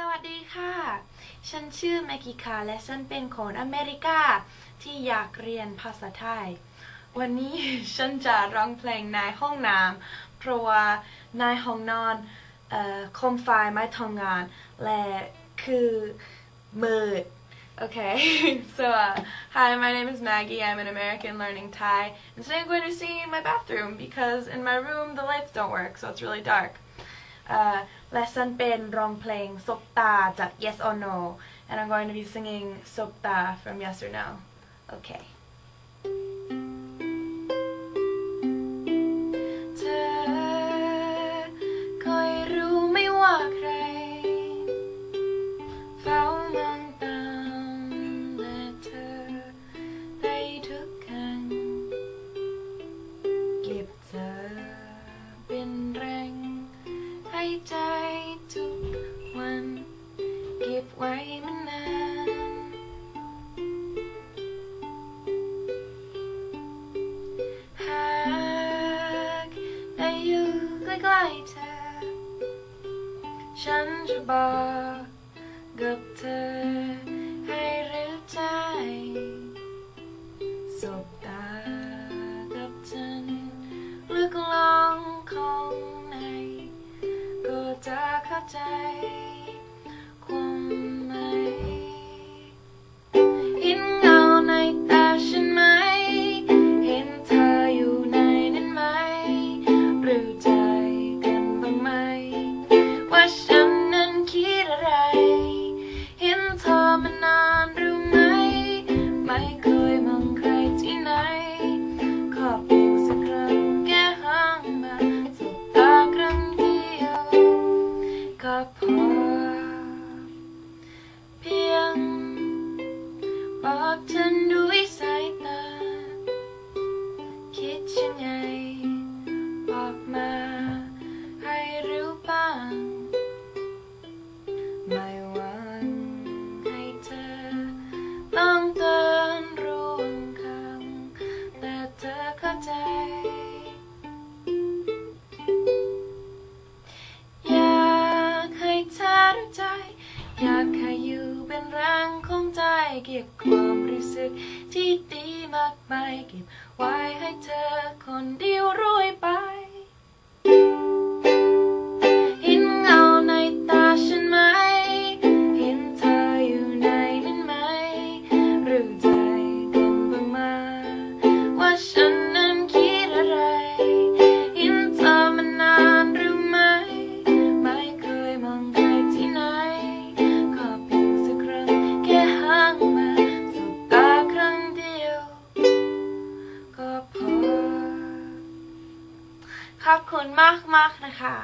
สวัสดีค่ะ ฉันชื่อแมกิคาและฉันเป็นคนอเมริกาที่อยากเรียนภาษาไทย วันนี้ฉันจะร้องเพลงในห้องน้ำเพราะว่าในห้องนอนเอ่อโคมไฟไม่ทำงาน และคือมืด Okay, so uh, hi, my name is Maggie. I'm an American learning Thai, and today I'm going to sing in my bathroom because in my room the lights don't work, so it's really dark. Uh, และฉันเป็นร้องเพลงซบตาจาก Yes or No and I'm going to be singing ซบตา from Yes or No. Okay. ไว้มานานหากได้อยู่ใกล้ๆเธอ ฉันจะบอกกับเธอให้รู้ใจสบตากับฉันลึกลองของในก็จะเข้าใจ เป็นรังของใจเก็บความรู้สึกที่ดีมากมายเก็บไว้ให้เธอคนเดียวรู้ ขอบคุณมากมากๆนะคะ